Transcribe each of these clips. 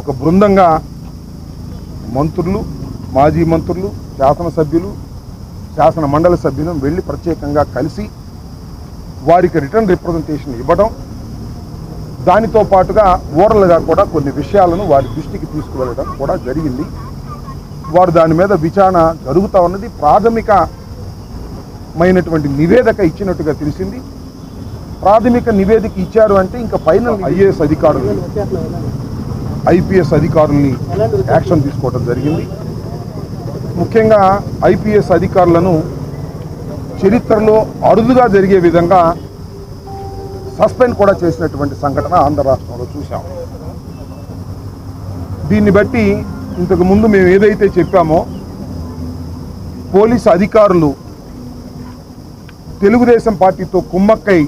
ఒక బృందంగా మంత్రులు మాజీ మంత్రులు శాసనసభ్యులు శాసన మండలి సభ్యులు వెళ్ళి ప్రత్యేకంగా కలిసి వారికి రిటర్న్ రిప్రజెంటేషన్ ఇవ్వడం దానితో పాటుగా ఓరల్గా కూడా కొన్ని విషయాలను వారి దృష్టికి తీసుకువెళ్ళడం కూడా జరిగింది. వారు దాని మీద విచారణ జరుగుతూ ఉన్నది. ప్రాథమికమైనటువంటి నివేదిక ఇచ్చినట్టుగా తెలిసింది. ప్రాథమిక నివేదిక ఇచ్చారు అంటే ఇంకా ఫైనల్ ఐఏఎస్ అధికారులు. ఐపీఎస్ అధికారుల్ని యాక్షన్ తీసుకోవడం జరిగింది. ముఖ్యంగా ఐపీఎస్ అధికారులను చరిత్రలో అరుదుగా జరిగే విధంగా సస్పెండ్ కూడా చేసినటువంటి సంఘటన ఆంధ్ర రాష్ట్రంలో చూసాం దీన్ని బట్టి ఇంతకు ముందు మేము ఏదైతే చెప్పామో పోలీసు అధికారులు తెలుగుదేశం పార్టీతో కుమ్మక్కై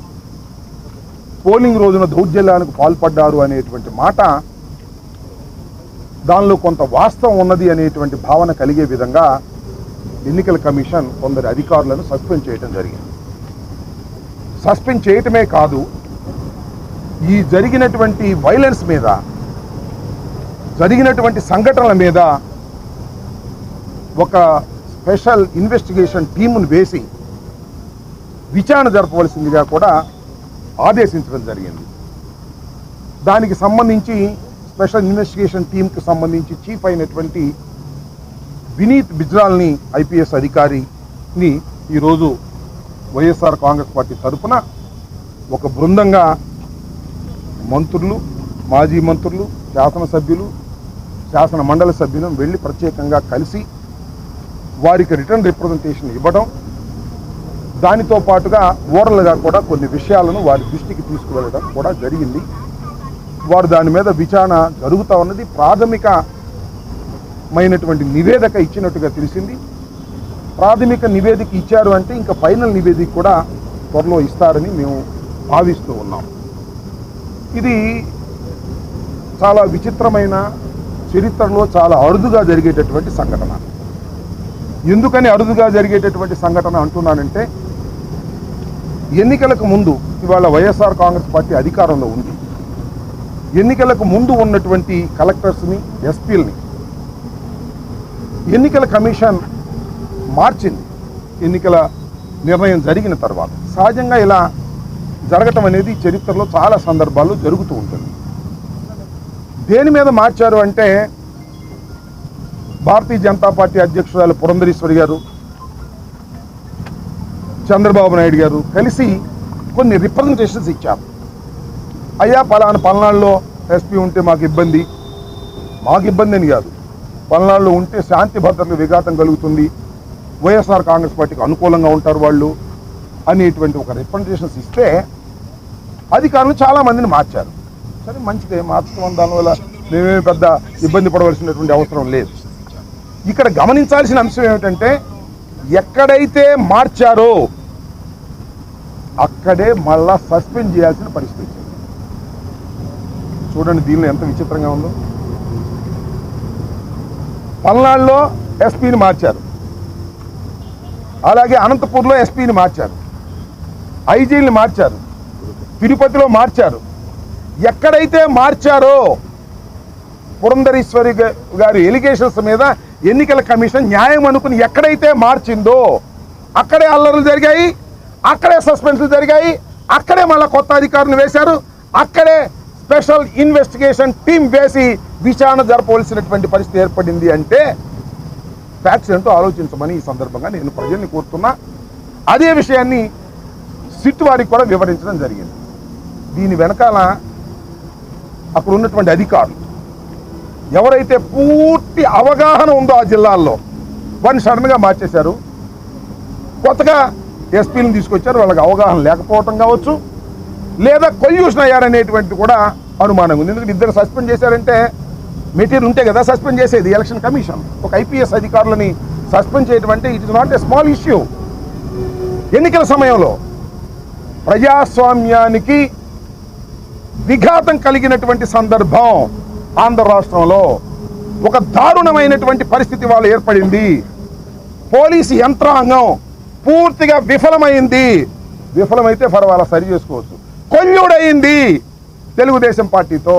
పోలింగ్ రోజున దౌర్జన్యానికి పాల్పడ్డారు అనేటువంటి మాట దానిలో కొంత వాస్తవం ఉన్నది అనేటువంటి భావన కలిగే విధంగా ఎన్నికల కమిషన్ కొందరు అధికారులను సస్పెండ్ చేయడం జరిగింది. సస్పెండ్ చేయటమే కాదు ఈ జరిగినటువంటి వైలెన్స్ మీద జరిగినటువంటి సంఘటనల మీద ఒక స్పెషల్ ఇన్వెస్టిగేషన్ టీమును వేసి విచారణ జరపవలసిందిగా కూడా ఆదేశించడం జరిగింది. దానికి సంబంధించి స్పెషల్ ఇన్వెస్టిగేషన్ టీంకి సంబంధించి చీఫ్ అయినటువంటి వినీత్ బిజ్రాల్ని ఐపీఎస్ అధికారిని ఈరోజు వైఎస్ఆర్ కాంగ్రెస్ పార్టీ తరఫున ఒక బృందంగా మంత్రులు మాజీ మంత్రులు శాసనసభ్యులు శాసన మండలి సభ్యులు వెళ్ళి ప్రత్యేకంగా కలిసి వారికి రిటర్న్ రిప్రజెంటేషన్ ఇవ్వడం దానితో పాటుగా ఓరల్గా కూడా కొన్ని విషయాలను వారి దృష్టికి తీసుకువెళ్ళడం కూడా జరిగింది. వారు దాని మీద విచారణ జరుగుతూ ఉన్నది. ప్రాథమికమైనటువంటి నివేదిక ఇచ్చినట్టుగా తెలిసింది. ప్రాథమిక నివేదిక ఇచ్చారు అంటే ఇంకా ఫైనల్ నివేదిక కూడా త్వరలో ఇస్తారని మేము భావిస్తూ ఉన్నాం. ఇది చాలా విచిత్రమైన చరిత్రలో చాలా అరుదుగా జరిగేటటువంటి సంఘటన. ఎందుకని అరుదుగా జరిగేటటువంటి సంఘటన అంటున్నానంటే ఎన్నికలకు ముందు ఇవాళ వైఎస్ఆర్ కాంగ్రెస్ పార్టీ అధికారంలో ఉంది. ఎన్నికలకు ముందు ఉన్నటువంటి కలెక్టర్స్ని ఎస్పీలని. ఎన్నికల కమిషన్ మార్చింది. ఎన్నికల నిర్ణయం జరిగిన తర్వాత. సహజంగా ఇలా జరగటం అనేది చరిత్రలో చాలా సందర్భాల్లో జరుగుతూ ఉంటుంది. దేని మీద మార్చారు అంటే భారతీయ జనతా పార్టీ అధ్యక్షురాలు పురంధరేశ్వరి గారు చంద్రబాబు నాయుడు గారు కలిసి కొన్ని రిప్రజెంటేషన్స్ ఇచ్చారు. అయ్యా పలానా పల్నాడులో ఎస్పీ ఉంటే మాకు ఇబ్బంది. మాకు ఇబ్బంది అని కాదు. పల్నాడులో ఉంటే శాంతి భద్రతకు విఘాతం కలుగుతుంది. వైఎస్ఆర్ కాంగ్రెస్ పార్టీకి అనుకూలంగా ఉంటారు వాళ్ళు అనేటువంటి ఒక రిప్రజెంటేషన్స్ ఇస్తే అధికారులు చాలామందిని మార్చారు. సరే మంచిదే. మార్చడం దానివల్ల మేమేమి పెద్ద ఇబ్బంది పడవలసినటువంటి అవసరం లేదు. ఇక్కడ గమనించాల్సిన అంశం ఏమిటంటే ఎక్కడైతే మార్చారో అక్కడే మళ్ళా సస్పెండ్ చేయాల్సిన పరిస్థితి వచ్చింది. చూడండి దీనిలో ఎంత విచిత్రంగా ఉందో. పల్నాడులో ఎస్పీని మార్చారు. అలాగే అనంతపూర్లో ఎస్పీని మార్చారు. ఐజీని మార్చారు. తిరుపతిలో మార్చారు. ఎక్కడైతే మార్చారో పురంధరీశ్వరి గారి ఎలిగేషన్స్ మీద ఎన్నికల కమిషన్ న్యాయం అనుకుని ఎక్కడైతే మార్చిందో అక్కడే అల్లర్లు జరిగాయి అక్కడే సస్పెన్స్లు జరిగాయి అక్కడే మళ్ళీ కొత్త అధికారులు వేశారు అక్కడే స్పెషల్ ఇన్వెస్టిగేషన్ టీం వేసి విచారణ జరపవలసినటువంటి పరిస్థితి ఏర్పడింది అంటే ఫ్యాక్ట్స్ ఏంటో ఆలోచించమని ఈ సందర్భంగా నేను ప్రజల్ని కోరుతున్నా. అదే విషయాన్ని సిట్ వారికి కూడా వివరించడం జరిగింది. దీని వెనకాల అక్కడ ఉన్నటువంటి అధికారులు ఎవరైతే పూర్తి అవగాహన ఉందో ఆ జిల్లాల్లో వాడిని సడన్గా మార్చేశారు. కొత్తగా ఎస్పీలను తీసుకొచ్చారు. వాళ్ళకి అవగాహన లేకపోవటం కావచ్చు లేదా కొల్యూషన్ అయ్యారనేటువంటి కూడా అనుమానం ఉంది. ఎందుకంటే ఇద్దరు సస్పెండ్ చేశారంటే మెటీరియల్ ఉంటే కదా సస్పెండ్ చేసేది ఎలక్షన్ కమిషన్. ఒక ఐపీఎస్ అధికారులని సస్పెండ్ చేయడం అంటే it is not a small issue. ఎన్నికల సమయంలో ప్రజాస్వామ్యానికి విఘాతం కలిగినటువంటి సందర్భం ఆంధ్ర రాష్ట్రంలో ఒక దారుణమైనటువంటి పరిస్థితి వాళ్ళు ఏర్పడింది. పోలీసు యంత్రాంగం పూర్తిగా విఫలమైంది. విఫలమైతే పర్వాలా సరి చేసుకోవచ్చు. కొల్లుడైంది తెలుగుదేశం పార్టీతో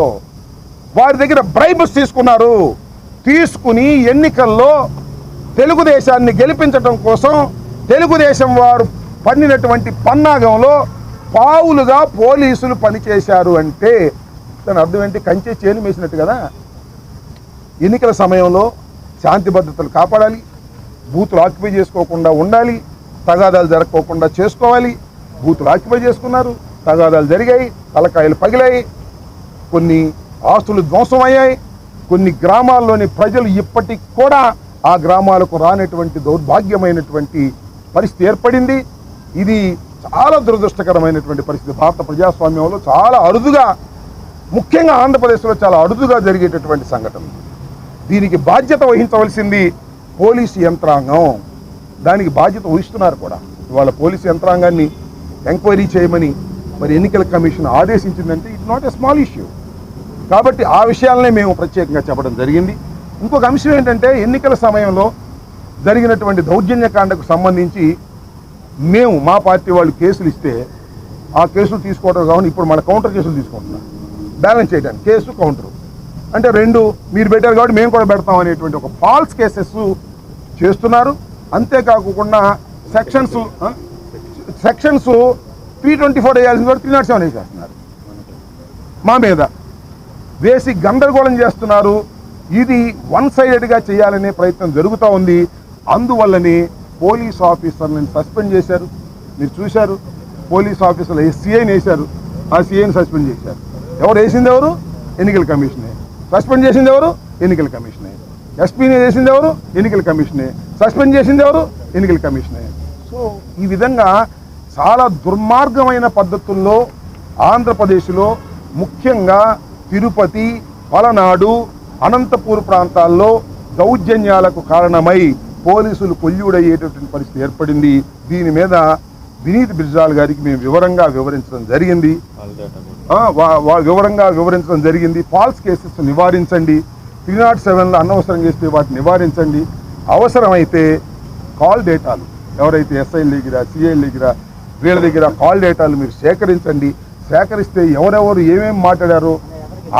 వారి దగ్గర బ్రైబ్స్ తీసుకున్నారు. తీసుకుని ఎన్నికల్లో తెలుగుదేశాన్ని గెలిపించడం కోసం తెలుగుదేశం వారు పన్నినటువంటి పన్నాగంలో పావులుగా పోలీసులు పనిచేశారు అంటే దాని అర్థం ఏంటి? కంచె చేను వేసినట్టు కదా. ఎన్నికల సమయంలో శాంతి భద్రతలు కాపాడాలి బూతులు ఆక్యుపై చేసుకోకుండా ఉండాలి తగాదాలు జరగకోకుండా చేసుకోవాలి బూతులు ఆక్యుపై చేసుకున్నారు. తగాదాలు జరిగాయి తలకాయలు పగిలాయి కొన్ని ఆస్తులు ధ్వంసమయ్యాయి కొన్ని గ్రామాల్లోని ప్రజలు ఇప్పటికి కూడా ఆ గ్రామాలకు రానటువంటి దౌర్భాగ్యమైనటువంటి పరిస్థితి ఏర్పడింది. ఇది చాలా దురదృష్టకరమైనటువంటి పరిస్థితి. భారత ప్రజాస్వామ్యంలో చాలా అరుదుగా ముఖ్యంగా ఆంధ్రప్రదేశ్లో చాలా అరుదుగా జరిగేటటువంటి సంఘటన. దీనికి బాధ్యత వహించవలసింది పోలీసు యంత్రాంగం. దానికి బాధ్యత వహిస్తున్నారు కూడా. ఇవాళ పోలీసు యంత్రాంగాన్ని ఎంక్వైరీ చేయమని మరి ఎన్నికల commission ఆదేశించిందంటే it not a small issue కాబట్టి ఆ విషయాలనే మేము ప్రత్యేకంగా చెప్పడం జరిగింది. ఇంకొక అంశం ఏంటంటే ఎన్నికల సమయంలో జరిగినటువంటి దౌర్జన్యకాండకు సంబంధించి మేము మా పార్టీ వాళ్ళు కేసులు ఇస్తే ఆ కేసులు తీసుకోవడం కావాలి ఇప్పుడు మన కౌంటర్ కేసులు తీసుకుంటున్నాం. బ్యాలెన్స్ చేయడానికి కేసు కౌంటర్. అంటే రెండు మీరు పెట్టారు కాబట్టి మేము కూడా పెడతాం అనేటువంటి ఒక ఫాల్స్ కేసెస్ చేస్తున్నారు. అంతేకాకుండా sections sections three twenty four వేయాల్సిన కూడా త్రీ నాట్ సెవెన్ వేసేస్తున్నారు. మా మీద. వేసి గందరగోళం చేస్తున్నారు. ఇది వన్ సైడెడ్గా చేయాలనే ప్రయత్నం జరుగుతూ ఉంది. అందువల్లనే పోలీస్ ఆఫీసర్లను సస్పెండ్ చేశారు. మీరు చూశారు. పోలీస్ ఆఫీసర్లు ఎస్సీఐని వేశారు. ఆ సీఐని సస్పెండ్ చేశారు. ఎవరు వేసింది ఎవరు? ఎన్నికల కమిషనే. సస్పెండ్ చేసింది ఎవరు? ఎన్నికల కమిషనే. ఎస్పీని చేసింది ఎవరు? ఎన్నికల కమిషనే. సస్పెండ్ చేసింది ఎవరు? ఎన్నికల కమిషనే. సో ఈ విధంగా చాలా దుర్మార్గమైన పద్ధతుల్లో ఆంధ్రప్రదేశ్లో ముఖ్యంగా తిరుపతి పలనాడు అనంతపూర్ ప్రాంతాల్లో దౌర్జన్యాలకు కారణమై పోలీసులు కొల్లుడయ్యేటటువంటి పరిస్థితి ఏర్పడింది. దీని మీద వినీత్ బిర్జాల్ గారికి మేము వివరంగా వివరించడం జరిగింది. వివరంగా వివరించడం జరిగింది. ఫాల్స్ కేసెస్ నివారించండి. త్రీ నాట్ సెవెన్లో అనవసరం చేస్తే వాటిని నివారించండి. అవసరమైతే కాల్ డేటాలు ఎవరైతే ఎస్ఐల దగ్గర సిఐల దగ్గర వీళ్ళ దగ్గర కాల్ డేటాలు మీరు సేకరించండి. సేకరిస్తే ఎవరెవరు ఏమేమి మాట్లాడారు?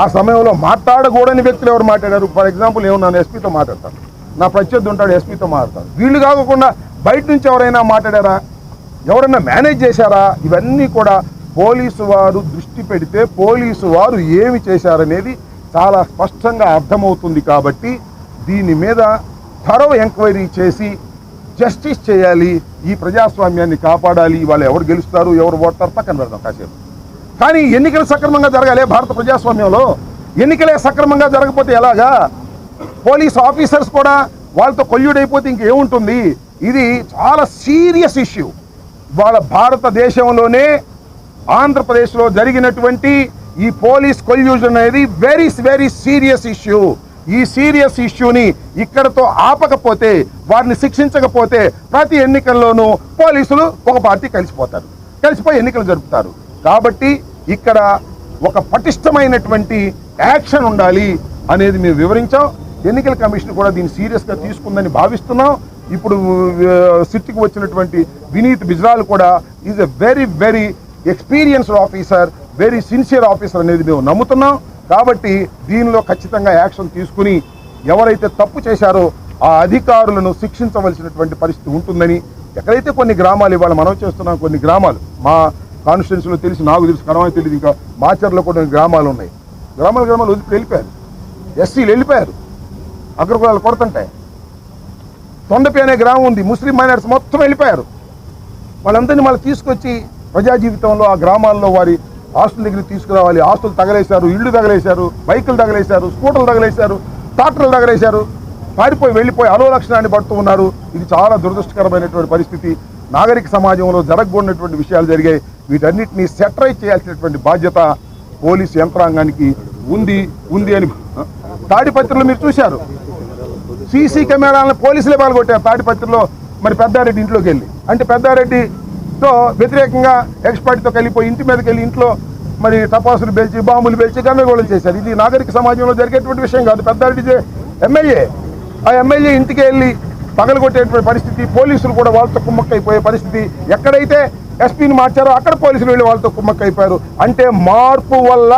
ఆ సమయంలో మాట్లాడకూడని వ్యక్తులు ఎవరు మాట్లాడారు? ఫర్ ఎగ్జాంపుల్ ఏమన్నా ఎస్పీతో మాట్లాడతాను నా ప్రత్యర్థి ఉంటాడు ఎస్పీతో మాట్లాడతాను వీళ్ళు కాకుండా బయట నుంచి ఎవరైనా మాట్లాడారా? ఎవరన్నా మేనేజ్ చేశారా? ఇవన్నీ కూడా పోలీసు వారు దృష్టి పెడితే పోలీసు వారు ఏమి చేశారనేది చాలా స్పష్టంగా అర్థమవుతుంది కాబట్టి దీని మీద థరో ఎంక్వైరీ చేసి జస్టిస్ చేయాలి. ఈ ప్రజాస్వామ్యాన్ని కాపాడాలి వాళ్ళు ఎవరు గెలుస్తారు ఎవరు ఓడతారు పక్కన పెడదాం కాసేపు. కానీ ఎన్నికలు సక్రమంగా జరగాలి భారత ప్రజాస్వామ్యంలో. ఎన్నికలే సక్రమంగా జరగకపోతే ఎలాగా? పోలీస్ ఆఫీసర్స్ కూడా వాళ్ళతో కొల్యుడైపోతే ఇంకేముంటుంది? ఇది చాలా సీరియస్ ఇష్యూ. వాళ్ళ భారతదేశంలోనే ఆంధ్రప్రదేశ్లో జరిగినటువంటి ఈ పోలీస్ కొల్యూజన్ అనేది వెరీ వెరీ సీరియస్ ఇష్యూ ఈ సీరియస్ ఇష్యూని ఇక్కడతో ఆపకపోతే వారిని శిక్షించకపోతే ప్రతి ఎన్నికల్లోనూ పోలీసులు ఒక పార్టీ కలిసిపోతారు. కలిసిపోయి ఎన్నికలు జరుపుతారు. కాబట్టి ఇక్కడ ఒక పటిష్టమైనటువంటి యాక్షన్ ఉండాలి అనేది మేము వివరించాం. ఎన్నికల కమిషన్ కూడా దీన్ని సీరియస్గా తీసుకుందని భావిస్తున్నాం. ఇప్పుడు ఆ, సిట్కి వచ్చినటువంటి వినీత్ బిజ్రాల్ కూడా is a very very experienced officer very sincere officer అనేది మేము నమ్ముతున్నాం. కాబట్టి దీనిలో ఖచ్చితంగా యాక్షన్ తీసుకుని ఎవరైతే తప్పు చేశారో ఆ అధికారులను శిక్షించవలసినటువంటి పరిస్థితి ఉంటుందని ఎక్కడైతే కొన్ని గ్రామాలు ఇవాళ మనం చేస్తున్నాం కొన్ని గ్రామాలు మా కాన్స్టిట్యున్సీలో తెలిసి నాకు తెలిసి కనవని తెలియదు ఇంకా మాచర్లో కూడా గ్రామాలు ఉన్నాయి. గ్రామాల గ్రామాలు వదిలి వెళ్ళిపోయారు. ఎస్సీలు వెళ్ళిపోయారు. అగ్రకులాలు కొడుతుంటాయి తొండపి అనే గ్రామం ఉంది ముస్లిం మైనార్స్ మొత్తం వెళ్ళిపోయారు. వాళ్ళందరినీ మళ్ళీ తీసుకొచ్చి ప్రజా జీవితంలో ఆ గ్రామాల్లో వారి ఆస్తుల దగ్గరికి తీసుకురావాలి. ఆస్తులు తగలేశారు ఇళ్ళు తగలేశారు బైకులు తగలేశారు స్కూటర్లు తగలేశారు ట్రాక్టర్లు తగలేశారు. పారిపోయి వెళ్ళిపోయి అలో లక్షణాన్ని పడుతూ ఉన్నారు. ఇది చాలా దురదృష్టకరమైనటువంటి పరిస్థితి. నాగరిక సమాజంలో జరగకూడనటువంటి విషయాలు జరిగాయి. వీటన్నిటిని సెటరైజ్ చేయాల్సినటువంటి బాధ్యత పోలీసు యంత్రాంగానికి ఉంది ఉంది అని తాడిపత్రిలో మీరు చూశారు. సీసీ కెమెరాలను పోలీసులే పాల్గొట్టారు. తాడిపత్రిలో మరి పెద్దారెడ్డి ఇంట్లోకి వెళ్ళి. అంటే పెద్దారెడ్డి తో వ్యతిరేకంగా ఎక్స్పర్ట్తో కలిపి ఇంటి మీదకి వెళ్ళి ఇంట్లో మరి తపాసులు పేల్చి బాంబులు పేల్చి గందరగోళం చేశారు. ఇది నాగరిక సమాజంలో జరిగేటువంటి విషయం కాదు. పెద్దారెడ్డి ఎమ్మెల్యే. ఆ ఎమ్మెల్యే ఇంటికి వెళ్ళి పగలగొట్టేటువంటి పరిస్థితి పోలీసులు కూడా వాళ్ళతో కుమ్మక్కైపోయే పరిస్థితి ఎక్కడైతే ఎస్పీని మార్చారో అక్కడ పోలీసులు వెళ్ళి వాళ్ళతో కుమ్మక్కైపోయారు. అంటే మార్పు వల్ల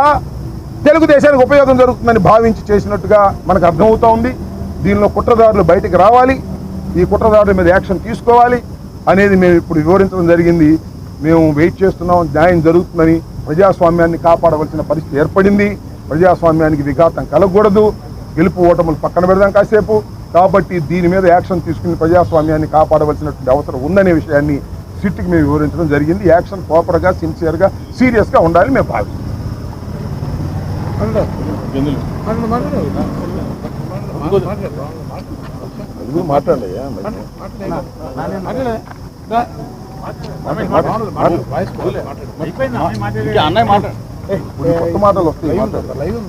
తెలుగుదేశానికి ఉపయోగం జరుగుతుందని భావించి చేసినట్టుగా మనకు అర్థమవుతోంది. దీనిలో కుట్రదారులు బయటికి రావాలి. ఈ కుట్రదారుల మీద యాక్షన్ తీసుకోవాలి. అనేది మేము ఇప్పుడు వివరించడం జరిగింది. మేము వెయిట్ చేస్తున్నాం. న్యాయం జరుగుతుందని ప్రజాస్వామ్యాన్ని కాపాడవలసిన పరిస్థితి ఏర్పడింది. ప్రజాస్వామ్యానికి విఘాతం కలగకూడదు. గెలుపు ఓటములు పక్కన పెడదాం కాసేపు. కాబట్టి దీని మీద యాక్షన్ తీసుకుని ప్రజాస్వామ్యాన్ని కాపాడవలసినటువంటి అవసరం ఉందనే విషయాన్ని సిట్కి మేము వివరించడం జరిగింది. యాక్షన్ ప్రాపర్గా సిన్సియర్గా సీరియస్గా ఉండాలి మేము భావిస్తాం మాట్లాడయ్యా అన్నయ్య మాట కొత్త మాటలు వస్తాయి మాట్లాడు.